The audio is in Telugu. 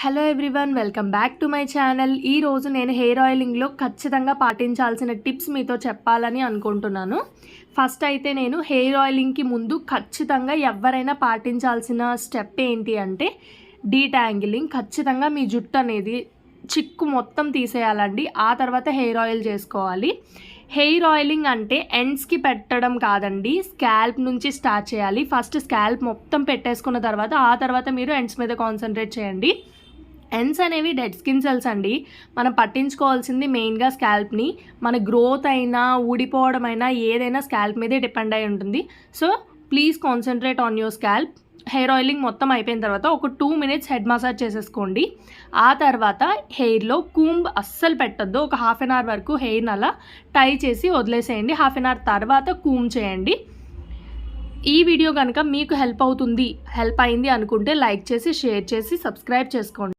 Hello everyone welcome back to my channel ఈ రోజు నేను హెయిర్ ఆయిలింగ్లో ఖచ్చితంగా పాటించాల్సిన టిప్స్ మీతో చెప్పాలని అనుకుంటున్నాను. ఫస్ట్ అయితే నేను హెయిర్ ఆయిలింగ్కి ముందు ఖచ్చితంగా ఎవరైనా పాటించాల్సిన స్టెప్ ఏంటి అంటే డీటాంగిలింగ్ ఖచ్చితంగా మీ జుట్టు అనేది చిక్కు మొత్తం తీసేయాలండి. ఆ తర్వాత హెయిర్ ఆయిల్ చేసుకోవాలి. హెయిర్ ఆయిలింగ్ అంటే ఎండ్స్కి పెట్టడం కాదండి స్కాల్ప్ నుంచి స్టార్ట్ చేయాలి. ఫస్ట్ స్కాల్ప్ మొత్తం పెట్టేసుకున్న తర్వాత ఆ తర్వాత మీరు ఎండ్స్ మీద కాన్సన్ట్రేట్ చేయండి. ఎండ్స్ అనేవి డెడ్ స్కిన్ సెల్స్ అండి. మనం పట్టించుకోవాల్సింది మెయిన్గా స్కాల్ప్ని మన గ్రోత్ అయినా ఊడిపోవడం అయినా ఏదైనా స్కాల్ప్ మీదే డిపెండ్ అయి ఉంటుంది. So please concentrate on your scalp hair oiling మొత్తం అయిపోయిన తర్వాత ఒక టూ మినిట్స్ హెడ్ మసాజ్ చేసేసుకోండి. ఆ తర్వాత హెయిర్లో కూంబ్ అస్సలు పెట్టొద్దు. ఒక హాఫ్ అన్ అవర్ వరకు హెయిర్ని అలా టై చేసి వదిలేసేయండి. హాఫ్ అన్ అవర్ తర్వాత కూమ్ చేయండి. ఈ వీడియో కనుక మీకు హెల్ప్ అవుతుంది హెల్ప్ అయింది అనుకుంటే లైక్ చేసి షేర్ చేసి సబ్స్క్రైబ్ చేసుకోండి.